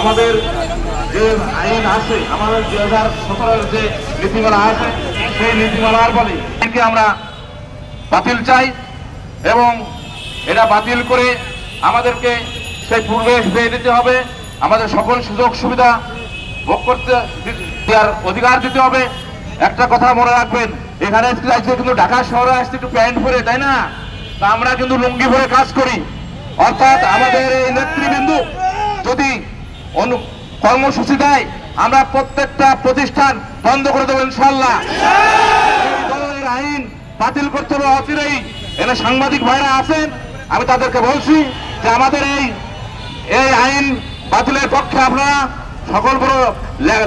আমাদের যে আইন আছে, আমাদের দুই হাজার সতেরোর যে নীতিমালা আছে, সেই নীতিমালার বলে আইনকে আমরা বাতিল চাই এবং এটা বাতিল করে আমাদেরকে সেই পূর্বে ফিরে দিতে হবে। আমাদের সকল সুযোগ সুবিধা ভোগ করতে দেওয়ার অধিকার দিতে হবে। একটা কথা মনে রাখবেন, এখানে আসছে কিন্তু ঢাকা শহরে আসছে একটু প্যান্ট পরে, তাই না? তা আমরা কিন্তু লুঙ্গি পরে কাজ করি। অর্থাৎ আমাদের এই নেতৃবৃন্দু যদি অনু, কর্মসূচি দেয়, আমরা প্রত্যেকটা প্রতিষ্ঠান বন্ধ করে দেবো ইনশাল্লাহ আইন বাতিল করতে হবে অচিরেই। এখানে সাংবাদিক ভাইরা আছেন, আমি তাদেরকে বলছি যে আমাদের এই এই আইন বাতিলের পক্ষে আপনারা সকল বড় লে-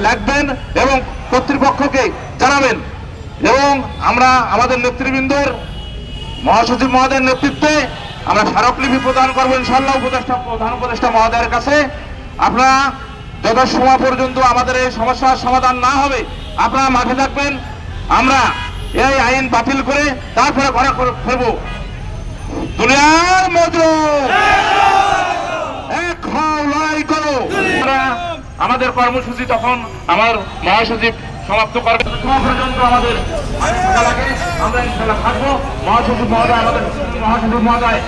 এবং কর্তৃপক্ষকে জানাবেন। এবং আমরা আমাদের নেতৃবৃন্দের মহাসচিব মহোদয়ের নেতৃত্বে আমরা স্মারকলিপি প্রদান করব ইনশাল্লাহ উপদেষ্টা প্রধান উপদেষ্টা মহোদয়ের কাছে। আপনারা যত সময় পর্যন্ত আমাদের এই সমস্যার সমাধান না হবে, আপনারা মাঠে থাকবেন। আমরা এই আইন বাতিল করে তারপরে ঘরে করে ফেরবো। দুনিয়ার আমাদের কর্মসূচি তখন আমার মহাসচিব সমাপ্ত করবে। পর্যন্ত আমাদের আমরা ইনশাল্লাহ থাকব। মহাসচিব মহোদয়, আমাদের মহাসচিব মহোদয়